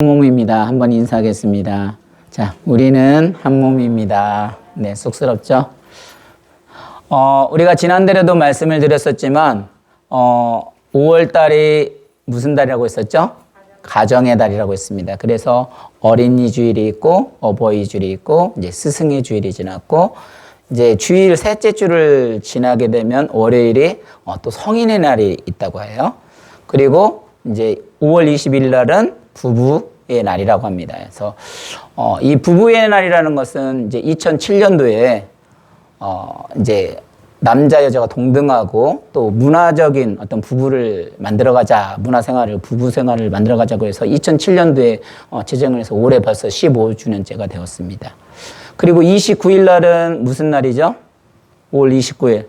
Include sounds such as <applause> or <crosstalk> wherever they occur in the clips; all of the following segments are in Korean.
한 몸입니다. 한번 인사하겠습니다. 자, 우리는 한 몸입니다. 네, 쑥스럽죠? 어, 우리가 지난달에도 말씀을 드렸었지만, 어, 5월 달이 무슨 달이라고 했었죠? 가정의 달이라고 했습니다. 그래서 어린이 주일이 있고, 어버이 주일이 있고, 이제 스승의 주일이 지났고, 이제 주일 셋째 주를 지나게 되면 월요일이 어, 또 성인의 날이 있다고 해요. 그리고 이제 5월 20일 날은 부부의 날이라고 합니다. 그래서 어, 이 부부의 날이라는 것은 이제 2007년도에 어, 이제 남자 여자가 동등하고 또 문화적인 어떤 부부를 만들어가자 문화 생활을 부부 생활을 만들어가자고 해서 2007년도에 어, 제정을 해서 올해 벌써 15주년째가 되었습니다. 그리고 29일 날은 무슨 날이죠? 5월 29일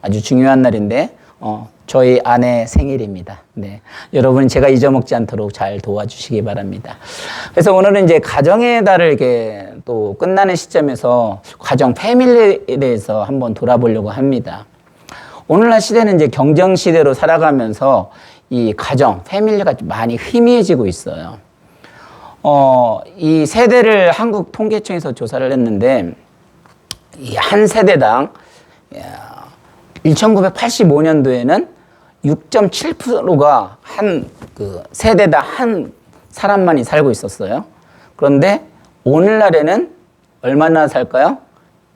아주 중요한 날인데 어, 저희 아내 생일입니다. 네. 여러분 제가 잊어먹지 않도록 잘 도와주시기 바랍니다. 그래서 오늘은 이제 가정의 달을 이렇게 또 끝나는 시점에서 가정 패밀리에 대해서 한번 돌아보려고 합니다. 오늘날 시대는 이제 경쟁 시대로 살아가면서 이 가정, 패밀리가 좀 많이 희미해지고 있어요. 어, 이 세대를 한국 통계청에서 조사를 했는데 이 한 세대당 1985년도에는 6.7%가 한 그 세대당 한 사람만이 살고 있었어요. 그런데 오늘날에는 얼마나 살까요?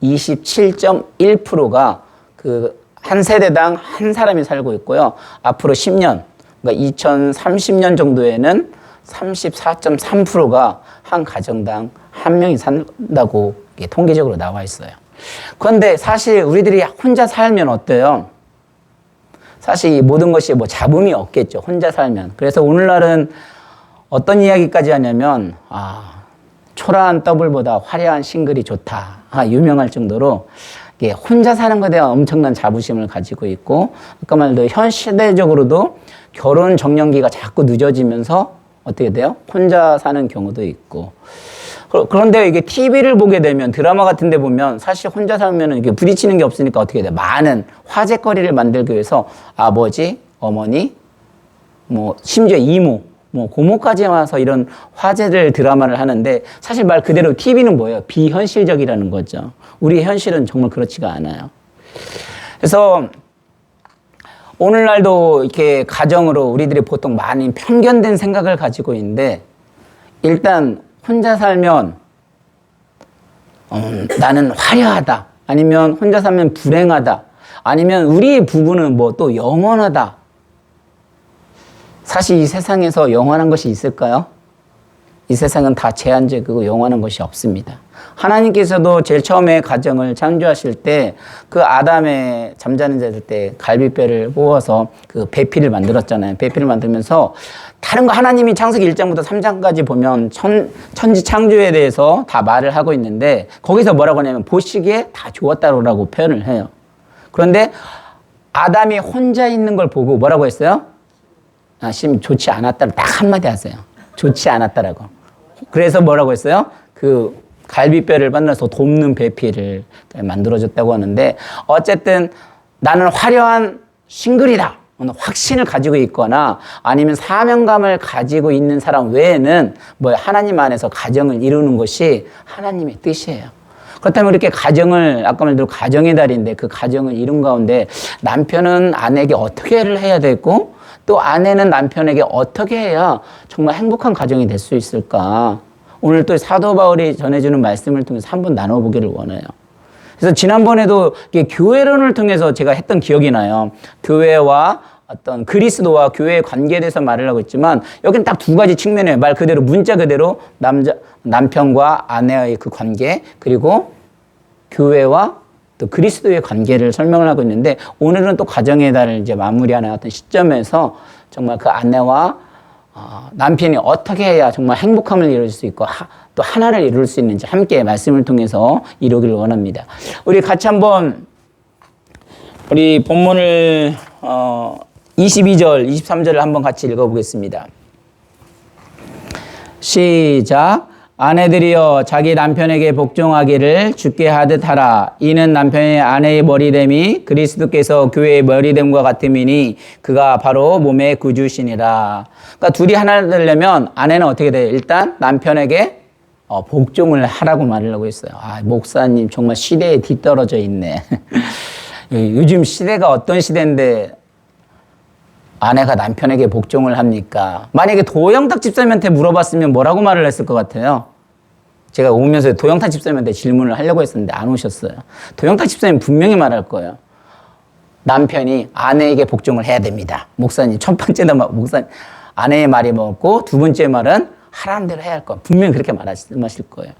27.1%가 그 한 세대당 한 사람이 살고 있고요. 앞으로 10년, 그러니까 2030년 정도에는 34.3%가 한 가정당 한 명이 산다고 통계적으로 나와 있어요. 그런데 사실 우리들이 혼자 살면 어때요? 사실 이 모든 것이 뭐 잡음이 없겠죠. 혼자 살면. 그래서 오늘날은 어떤 이야기까지 하냐면, 아, 초라한 더블보다 화려한 싱글이 좋다. 아, 유명할 정도로 이게 혼자 사는 것에 대한 엄청난 자부심을 가지고 있고, 아까 말도 현 시대적으로도 결혼 정년기가 자꾸 늦어지면서 어떻게 돼요? 혼자 사는 경우도 있고. 그- 그런데 이게 TV를 보게 되면 드라마 같은 데 보면 사실 혼자 살면 이게 부딪히는 게 없으니까 어떻게 돼? 많은 화제거리를 만들기 위해서 아버지, 어머니, 뭐 심지어 이모, 뭐 고모까지 와서 이런 화제를 드라마를 하는데 사실 말 그대로 TV는 뭐예요? 비현실적이라는 거죠. 우리 현실은 정말 그렇지가 않아요. 그래서 오늘날도 이렇게 가정으로 우리들이 보통 많이 편견된 생각을 가지고 있는데 일단 혼자 살면 음, 나는 화려하다 아니면 혼자 살면 불행하다 아니면 우리 부부는 뭐 또 영원하다 사실 이 세상에서 영원한 것이 있을까요? 이 세상은 다 제한적이고 영원한 것이 없습니다. 하나님께서도 제일 처음에 가정을 창조하실 때 그 아담의 잠자는 자들 때 갈비뼈를 뽑아서 그 배피를 만들었잖아요. 배피를 만들면서 다른 거 하나님이 창세기 1장부터 3장까지 보면 천, 천지 창조에 대해서 다 말을 하고 있는데 거기서 뭐라고 하냐면 보시기에 다 좋았다라고 표현을 해요. 그런데 아담이 혼자 있는 걸 보고 뭐라고 했어요? 아, 심 좋지 않았다를 딱 한마디 하세요. 좋지 않았다라고. 그래서 뭐라고 했어요? 그 갈비뼈를 만나서 돕는 배피를 만들어줬다고 하는데 어쨌든 나는 화려한 싱글이다. 확신을 가지고 있거나 아니면 사명감을 가지고 있는 사람 외에는 뭐 하나님 안에서 가정을 이루는 것이 하나님의 뜻이에요. 그렇다면 이렇게 가정을 아까 말대로 가정의 달인데 그 가정을 이룬 가운데 남편은 아내에게 어떻게를 해야 되고 또 아내는 남편에게 어떻게 해야 정말 행복한 가정이 될 수 있을까? 오늘 또 사도 바울이 전해주는 말씀을 통해서 한번 나눠보기를 원해요. 그래서 지난번에도 교회론을 통해서 제가 했던 기억이 나요. 교회와 어떤 그리스도와 교회의 관계에 대해서 말을 하고 있지만 여기는 딱 두 가지 측면이에요. 말 그대로 문자 그대로 남자 남편과 아내의 그 관계 그리고 교회와 또 그리스도의 관계를 설명을 하고 있는데 오늘은 또 가정의 달을 이제 마무리하는 어떤 시점에서 정말 그 아내와 어, 남편이 어떻게 해야 정말 행복함을 이룰 수 있고 하, 또 하나를 이룰 수 있는지 함께 말씀을 통해서 이루기를 원합니다. 우리 같이 한번 우리 본문을 어, 22절, 23절을 한번 같이 읽어보겠습니다. 시작. 아내들이여 자기 남편에게 복종하기를 죽게 하듯 하라. 이는 남편의 아내의 머리됨이 그리스도께서 교회의 머리됨과 같음이니 그가 바로 몸의 구주시니라. 그러니까 둘이 하나 되려면 아내는 어떻게 돼요? 일단 남편에게 어, 복종을 하라고 말하려고 했어요. 아, 목사님 정말 시대에 뒤떨어져 있네. <laughs> 요즘 시대가 어떤 시대인데 아내가 남편에게 복종을 합니까? 만약에 도영탁 집사님한테 물어봤으면 뭐라고 말을 했을 것 같아요? 제가 오면서 도영탁 집사님한테 질문을 하려고 했었는데 안 오셨어요. 도영탁 집사님 분명히 말할 거예요. 남편이 아내에게 복종을 해야 됩니다. 목사님, 첫 번째는 목사님, 아내의 말이 먹고 두 번째 말은 하라는 대로 해야 할 거. 분명히 그렇게 말하실 거예요.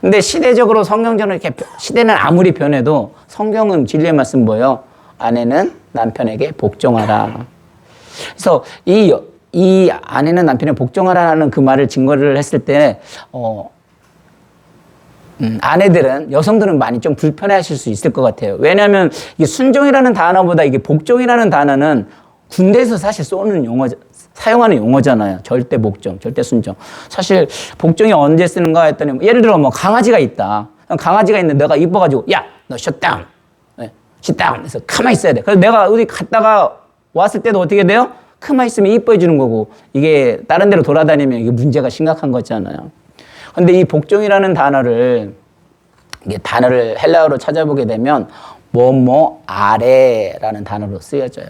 근데 시대적으로 성경적으로 이렇게 시대는 아무리 변해도 성경은 진리의 말씀 뭐예요? 아내는 남편에게 복종하라. 그래서 이, 이 아내는 남편에 복종하라는 그 말을 증거를 했을 때, 어, 음, 아내들은, 여성들은 많이 좀 불편해 하실 수 있을 것 같아요. 왜냐하면 이게 순종이라는 단어보다 이게 복종이라는 단어는 군대에서 사실 쏘는 용어, 사용하는 용어잖아요. 절대 복종, 절대 순종. 사실 복종이 언제 쓰는가 했더니 예를 들어 뭐 강아지가 있다. 강아지가 있는데 내가 이뻐가지고 야, 너 셧다운. 네, 셧다운. 그래서 가만히 있어야 돼. 그래서 내가 어디 갔다가 왔을 때도 어떻게 돼요? 가만히 있으면 이뻐해 주는 거고 이게 다른 데로 돌아다니면 이게 문제가 심각한 거잖아요. 근데 이 복종이라는 단어를 이게 단어를 헬라어로 찾아보게 되면 뭐뭐 아래라는 단어로 쓰여져요.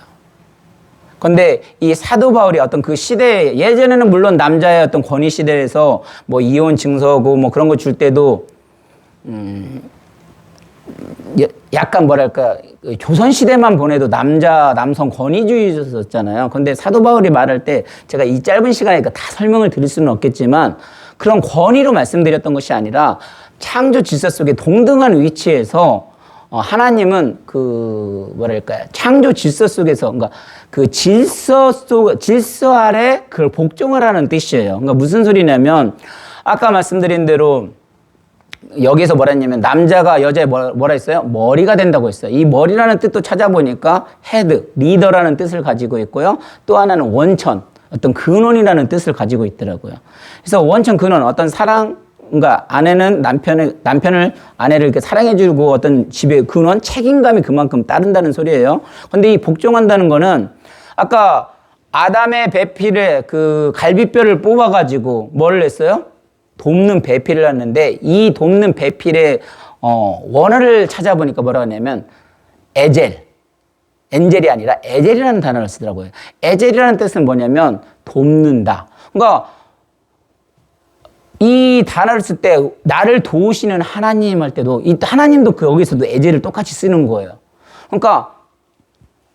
근데 이 사도 바울이 어떤 그 시대에 예전에는 물론 남자의 어떤 권위 시대에서 뭐 이혼 증서고 뭐 그런 거 줄 때도 음 약간 뭐랄까 그 조선 시대만 보내도 남자 남성 권위주의였었잖아요. 근데 사도 바울이 말할 때 제가 이 짧은 시간에 다 설명을 드릴 수는 없겠지만 그런 권위로 말씀드렸던 것이 아니라 창조 질서 속에 동등한 위치에서 어, 하나님은 그 뭐랄까요 창조 질서 속에서 그러니까 그 질서 속 질서 아래 그걸 복종을 하는 뜻이에요. 그러니까 무슨 소리냐면 아까 말씀드린 대로 여기서 뭐라 했냐면 남자가 여자의 뭐라, 뭐라 했어요? 머리가 된다고 했어요. 이 머리라는 뜻도 찾아보니까 헤드, 리더라는 뜻을 가지고 있고요. 또 하나는 원천, 어떤 근원이라는 뜻을 가지고 있더라고요. 그래서 원천 근원, 어떤 사랑, 그러니까 아내는 남편을 남편을 아내를 이렇게 사랑해주고 어떤 집의 근원 책임감이 그만큼 따른다는 소리예요. 근데 이 복종한다는 거는 아까 아담의 배필에 그 갈비뼈를 뽑아가지고 뭐를 했어요? 돕는 배필을 했는데 이 돕는 배필의 어, 원어를 찾아보니까 뭐라고 하냐면 에젤, 엔젤이 아니라 에젤이라는 단어를 쓰더라고요. 에젤이라는 뜻은 뭐냐면 돕는다. 그러니까 이 단어를 쓸 때 나를 도우시는 하나님 할 때도 이 하나님도 그 여기서도 에젤을 똑같이 쓰는 거예요. 그러니까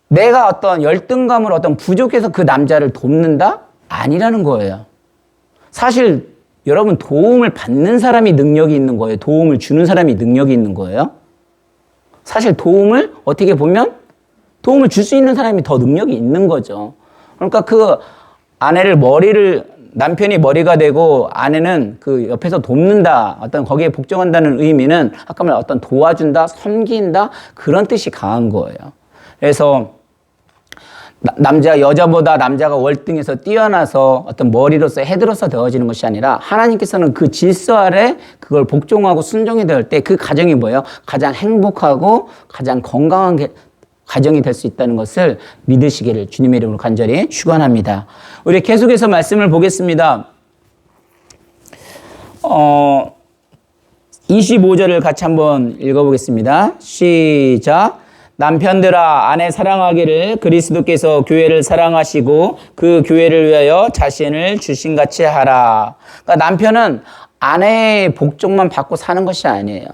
내가 어떤 열등감을 어떤 부족해서 그 남자를 돕는다? 아니라는 거예요. 사실 여러분 도움을 받는 사람이 능력이 있는 거예요. 도움을 주는 사람이 능력이 있는 거예요. 사실 도움을 어떻게 보면 도움을 줄 수 있는 사람이 더 능력이 있는 거죠. 그러니까 그 아내를 머리를 남편이 머리가 되고 아내는 그 옆에서 돕는다. 어떤 거기에 복종한다는 의미는 아까 말 어떤 도와준다, 섬긴다 그런 뜻이 강한 거예요. 그래서 남자 여자보다 남자가 월등해서 뛰어나서 어떤 머리로서 헤드로서 되어지는 것이 아니라 하나님께서는 그 질서 아래 그걸 복종하고 순종이 될 때 그 가정이 뭐예요? 가장 행복하고 가장 건강한 게, 가정이 될 수 있다는 것을 믿으시기를 주님의 이름으로 간절히 축원합니다. 우리 계속해서 말씀을 보겠습니다. 어 25절을 같이 한번 읽어보겠습니다. 시작. 남편들아 아내 사랑하기를 그리스도께서 교회를 사랑하시고 그 교회를 위하여 자신을 주신 같이 하라. 그러니까 남편은 아내의 복종만 받고 사는 것이 아니에요.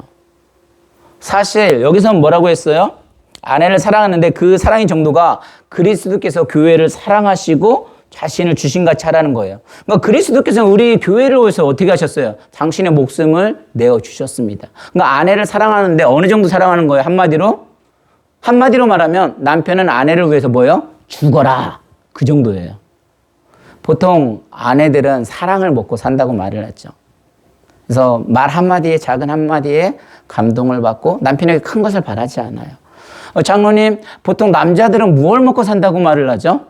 사실 여기서 뭐라고 했어요? 아내를 사랑하는데 그 사랑의 정도가 그리스도께서 교회를 사랑하시고 자신을 주신 같이 하라는 거예요. 그러니까 그리스도께서 우리 교회를 위해서 어떻게 하셨어요? 당신의 목숨을 내어 주셨습니다. 그러니까 아내를 사랑하는데 어느 정도 사랑하는 거예요? 한마디로 한마디로 말하면 남편은 아내를 위해서 뭐요? 죽어라. 그 정도예요. 보통 아내들은 사랑을 먹고 산다고 말을 하죠. 그래서 말 한마디에 작은 한마디에 감동을 받고 남편에게 큰 것을 바라지 않아요. 어, 장로님, 보통 남자들은 무엇 먹고 산다고 말을 하죠?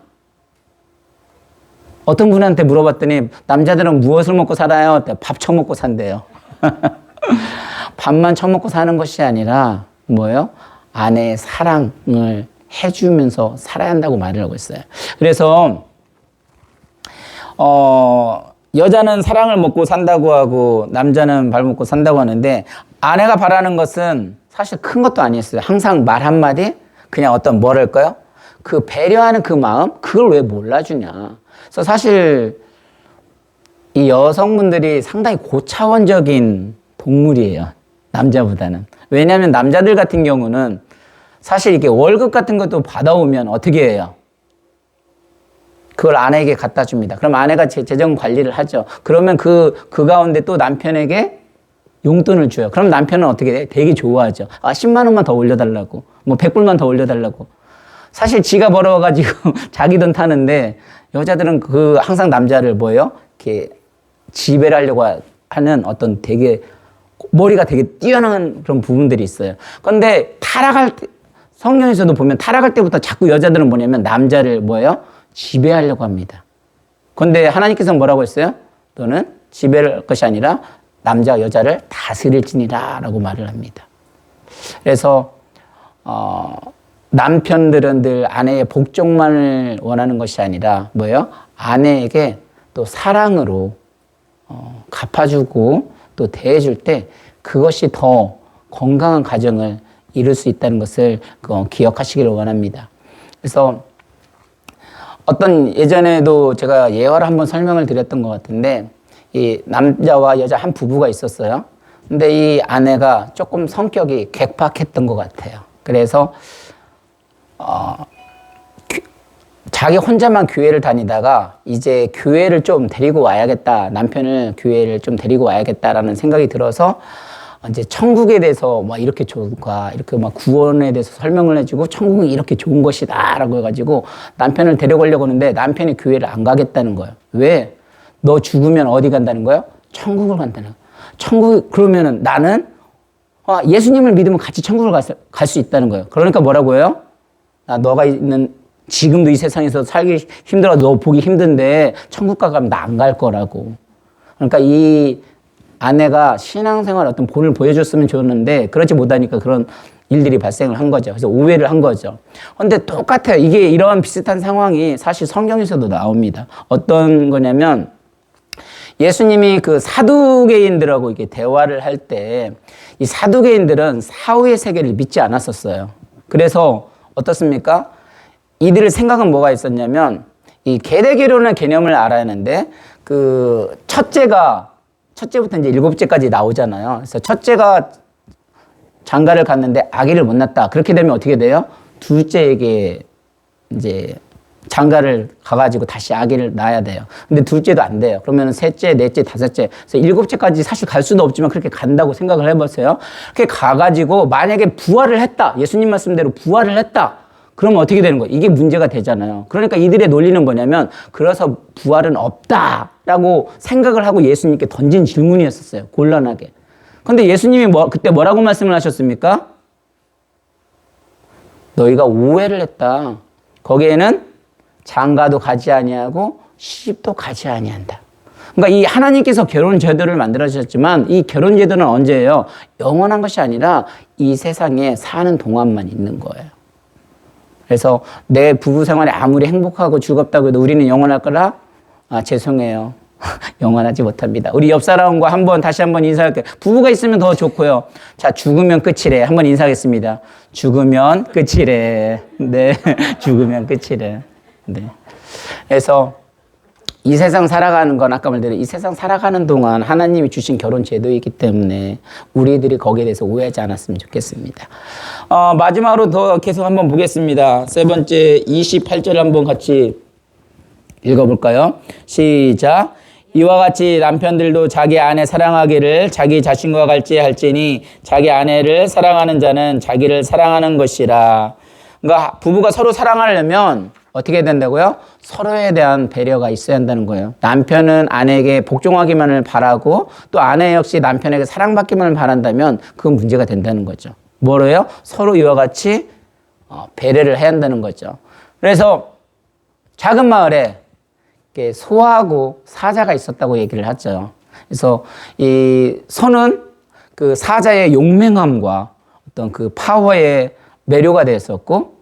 어떤 분한테 물어봤더니 남자들은 무엇을 먹고 살아요? 밥 처먹고 산대요. <laughs> 밥만 처먹고 사는 것이 아니라 뭐예요? 아내의 사랑을 해주면서 살아야 한다고 말을 하고 있어요. 그래서 어 여자는 사랑을 먹고 산다고 하고 남자는 발 먹고 산다고 하는데 아내가 바라는 것은 사실 큰 것도 아니었어요. 항상 말 한마디 그냥 어떤 뭐랄까요? 그 배려하는 그 마음 그걸 왜 몰라주냐. 그래서 사실 이 여성분들이 상당히 고차원적인 동물이에요. 남자보다는. 왜냐하면 남자들 같은 경우는 사실 이렇게 월급 같은 것도 받아오면 어떻게 해요? 그걸 아내에게 갖다 줍니다. 그럼 아내가 재- 재정 관리를 하죠. 그러면 그, 그 가운데 또 남편에게 용돈을 줘요. 그럼 남편은 어떻게 해? 되게 좋아하죠. 아, 10만 원만 더 올려달라고. 뭐 100불만 더 올려달라고. 사실 지가 벌어가지고 <laughs> 자기 돈 타는데 여자들은 그 항상 남자를 뭐예요? 이렇게 지배를 하려고 하는 어떤 되게 머리가 되게 뛰어난 그런 부분들이 있어요. 그런데 타락할 때, 성경에서도 보면 타락할 때부터 자꾸 여자들은 뭐냐면 남자를 뭐예요? 지배하려고 합니다. 그런데 하나님께서 뭐라고 했어요? 너는 지배할 것이 아니라 남자 여자를 다스릴지니라 라고 말을 합니다. 그래서 어, 남편들은 늘 아내의 복종만을 원하는 것이 아니라 뭐예요? 아내에게 또 사랑으로 어, 갚아주고 또 대해줄 때 그것이 더 건강한 가정을 이룰 수 있다는 것을 어, 기억하시기를 원합니다. 그래서 어떤 예전에도 제가 예화를 한번 설명을 드렸던 것 같은데 이 남자와 여자 한 부부가 있었어요. 근데 이 아내가 조금 성격이 괴팍했던 것 같아요. 그래서 어, 교- 자기 혼자만 교회를 다니다가 이제 교회를 좀 데리고 와야겠다. 남편을 교회를 좀 데리고 와야겠다라는 생각이 들어서 이제 천국에 대해서 막 이렇게 좋은가 이렇게 막 구원에 대해서 설명을 해주고 천국은 이렇게 좋은 것이다라고 해가지고 남편을 데려가려고 하는데 남편이 교회를 안 가겠다는 거예요. 왜? 너 죽으면 어디 간다는 거예요? 천국을 간다는 거예요. 천국 그러면은 나는 아, 예수님을 믿으면 같이 천국을 갈수 있다는 거예요. 그러니까 뭐라고 해요? 나 너가 있는 지금도 이 세상에서 살기 힘들어 너 보기 힘든데 천국 가면 나 안 갈 거라고. 그러니까 이 아내가 신앙생활 어떤 본을 보여줬으면 좋았는데 그렇지 못하니까 그런 일들이 발생을 한 거죠. 그래서 오해를 한 거죠. 근데 똑같아요. 이게 이러한 비슷한 상황이 사실 성경에서도 나옵니다. 어떤 거냐면 예수님이 그 사두개인들하고 이게 대화를 할 때 이 사두개인들은 사후의 세계를 믿지 않았었어요. 그래서 어떻습니까? 이들의 생각은 뭐가 있었냐면 이 계대 결혼의 개념을 알아야 하는데 그 첫째가 첫째부터 이제 일곱째까지 나오잖아요. 그래서 첫째가 장가를 갔는데 아기를 못 낳았다. 그렇게 되면 어떻게 돼요? 둘째에게 이제 장가를 가가지고 다시 아기를 낳아야 돼요. 근데 둘째도 안 돼요. 그러면 셋째, 넷째, 다섯째, 그래서 일곱째까지 사실 갈 수도 없지만 그렇게 간다고 생각을 해보세요. 그렇게 가가지고 만약에 부활을 했다. 예수님 말씀대로 부활을 했다. 그러면 어떻게 되는 거예요? 이게 문제가 되잖아요. 그러니까 이들의 논리는 뭐냐면, 그래서 부활은 없다라고 생각을 하고 예수님께 던진 질문이었었어요. 곤란하게. 근데 예수님이 뭐, 그때 뭐라고 말씀을 하셨습니까? 너희가 오해를 했다. 거기에는 장가도 가지 아니하고 시집도 가지 아니한다. 그러니까 이 하나님께서 결혼 제도를 만들어 주셨지만 이 결혼 제도는 언제예요? 영원한 것이 아니라 이 세상에 사는 동안만 있는 거예요. 그래서 내 부부 생활이 아무리 행복하고 즐겁다고 해도 우리는 영원할 거라? 아, 죄송해요. <laughs> 영원하지 못합니다. 우리 옆 사람과 한번 다시 한번 인사할게요. 부부가 있으면 더 좋고요. 자, 죽으면 끝이래. 한번 인사하겠습니다. 죽으면 끝이래. 네. <laughs> 죽으면 끝이래. 네. 그래서 이 세상 살아가는 건 아까 말대로 이 세상 살아가는 동안 하나님이 주신 결혼 제도이기 때문에 우리들이 거기에 대해서 오해하지 않았으면 좋겠습니다. 어, 마지막으로 더 계속 한번 보겠습니다. 세 번째 28절 한번 같이 읽어볼까요? 시작. 이와 같이 남편들도 자기 아내 사랑하기를 자기 자신과 같이 할지니 자기 아내를 사랑하는 자는 자기를 사랑하는 것이라. 그러니까 부부가 서로 사랑하려면 어떻게 된다고요? 서로에 대한 배려가 있어야 한다는 거예요. 남편은 아내에게 복종하기만을 바라고 또 아내 역시 남편에게 사랑받기만을 바란다면 그건 문제가 된다는 거죠. 뭐로요? 서로 이와 같이 어, 배려를 해야 한다는 거죠. 그래서 작은 마을에 소하고 사자가 있었다고 얘기를 하죠. 그래서 이 소는 그 사자의 용맹함과 어떤 그 파워에 매료가 됐었고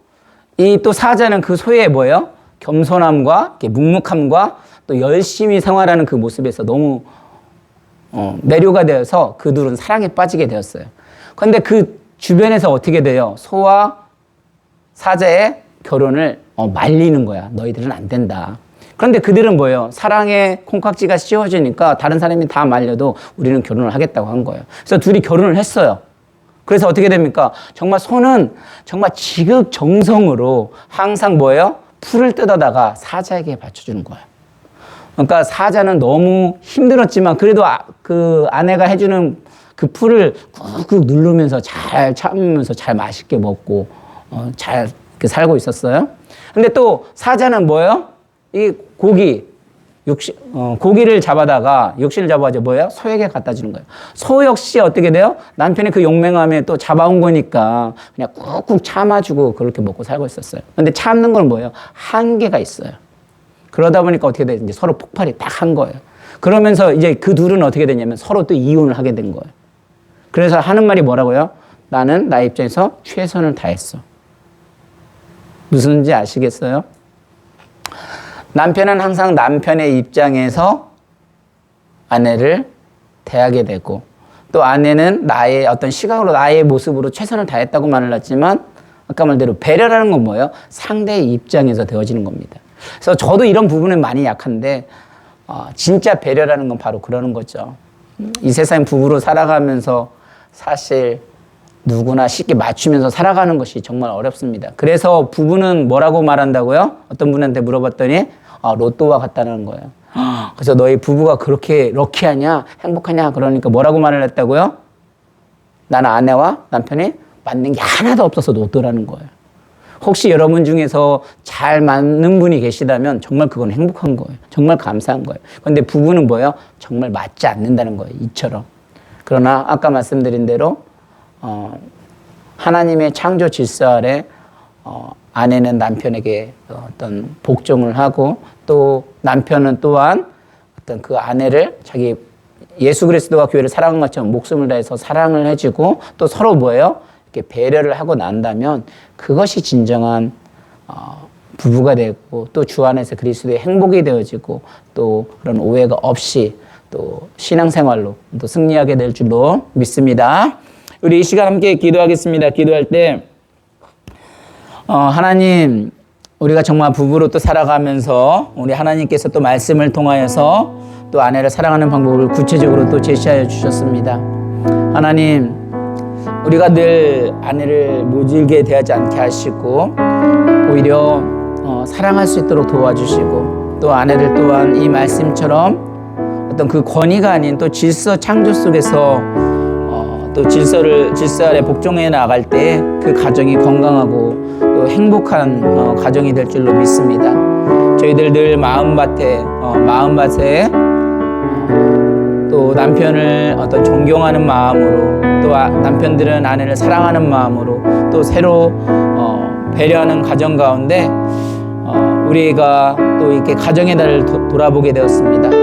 이 또 사자는 그 소의 뭐예요? 겸손함과 묵묵함과 또 열심히 생활하는 그 모습에서 너무 어, 매료가 되어서 그 둘은 사랑에 빠지게 되었어요. 그런데 그 주변에서 어떻게 돼요? 소와 사자의 결혼을 어, 말리는 거야. 너희들은 안 된다. 그런데 그들은 뭐예요? 사랑의 콩깍지가 씌워지니까 다른 사람이 다 말려도 우리는 결혼을 하겠다고 한 거예요. 그래서 둘이 결혼을 했어요. 그래서 어떻게 됩니까? 정말 소는 정말 지극정성으로 항상 뭐예요? 풀을 뜯어다가 사자에게 받쳐주는 거예요. 그러니까 사자는 너무 힘들었지만 그래도 아, 그 아내가 해주는 그 풀을 꾹꾹 누르면서 잘 참으면서 잘 맛있게 먹고 어, 잘 살고 있었어요. 근데 또 사자는 뭐예요? 이 고기 육시, 어, 고기를 잡아다가 육신을 잡아가지고 뭐예요? 소에게 갖다 주는 거예요. 소 역시 어떻게 돼요? 남편이 그 용맹함에 또 잡아온 거니까 그냥 꾹꾹 참아주고 그렇게 먹고 살고 있었어요. 근데 참는 건 뭐예요? 한계가 있어요. 그러다 보니까 어떻게 돼? 이제 서로 폭발이 딱 한 거예요. 그러면서 이제 그 둘은 어떻게 되냐면 서로 또 이혼을 하게 된 거예요. 그래서 하는 말이 뭐라고요? 나는 나 입장에서 최선을 다했어. 무슨지 아시겠어요? 남편은 항상 남편의 입장에서 아내를 대하게 되고 또 아내는 나의 어떤 시각으로 나의 모습으로 최선을 다했다고 말을 했지만 아까 말대로 배려라는 건 뭐예요? 상대의 입장에서 되어지는 겁니다. 그래서 저도 이런 부분은 많이 약한데 어, 진짜 배려라는 건 바로 그러는 거죠. 이 세상 부부로 살아가면서 사실 누구나 쉽게 맞추면서 살아가는 것이 정말 어렵습니다. 그래서 부부는 뭐라고 말한다고요? 어떤 분한테 물어봤더니 아, 로또와 같다는 거예요. 그래서 너희 부부가 그렇게 럭키하냐, 행복하냐 그러니까 뭐라고 말을 했다고요? 나는 아내와 남편이 맞는 게 하나도 없어서 로또라는 거예요. 혹시 여러분 중에서 잘 맞는 분이 계시다면 정말 그건 행복한 거예요. 정말 감사한 거예요. 그런데 부부는 뭐예요? 정말 맞지 않는다는 거예요. 이처럼. 그러나 아까 말씀드린 대로 어, 하나님의 창조 질서 아래 어, 아내는 남편에게 어떤 복종을 하고 또 남편은 또한 어떤 그 아내를 자기 예수 그리스도가 교회를 사랑한 것처럼 목숨을 다해서 사랑을 해주고 또 서로 뭐예요? 이렇게 배려를 하고 난다면 그것이 진정한 어, 부부가 되고 또 주 안에서 그리스도의 행복이 되어지고 또 그런 오해가 없이 또 신앙생활로 또 승리하게 될 줄로 믿습니다. 우리 이 시간 함께 기도하겠습니다. 기도할 때 어, 하나님 우리가 정말 부부로 또 살아가면서 우리 하나님께서 또 말씀을 통하여서 또 아내를 사랑하는 방법을 구체적으로 또 제시하여 주셨습니다. 하나님 우리가 늘 아내를 모질게 대하지 않게 하시고 오히려 어, 사랑할 수 있도록 도와주시고 또 아내들 또한 이 말씀처럼 어떤 그 권위가 아닌 또 질서 창조 속에서 어, 또 질서를 질서 아래 복종해 나갈 때 그 가정이 건강하고 또 행복한 어, 가정이 될 줄로 믿습니다. 저희들 늘 마음밭에 어, 마음밭에 또 남편을 어떤 존경하는 마음으로 또 아, 남편들은 아내를 사랑하는 마음으로 또 새로 어, 배려하는 가정 가운데 어, 우리가 또 이렇게 가정의 날을 도, 돌아보게 되었습니다.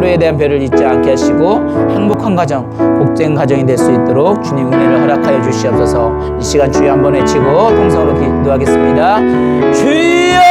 서로에 대한 배를 잊지 않게 하시고 행복한 가정, 복된 가정이 될 수 있도록 주님 은혜를 허락하여 주시옵소서. 이 시간 주여 한번 외치고 통성으로 기도하겠습니다. 주여!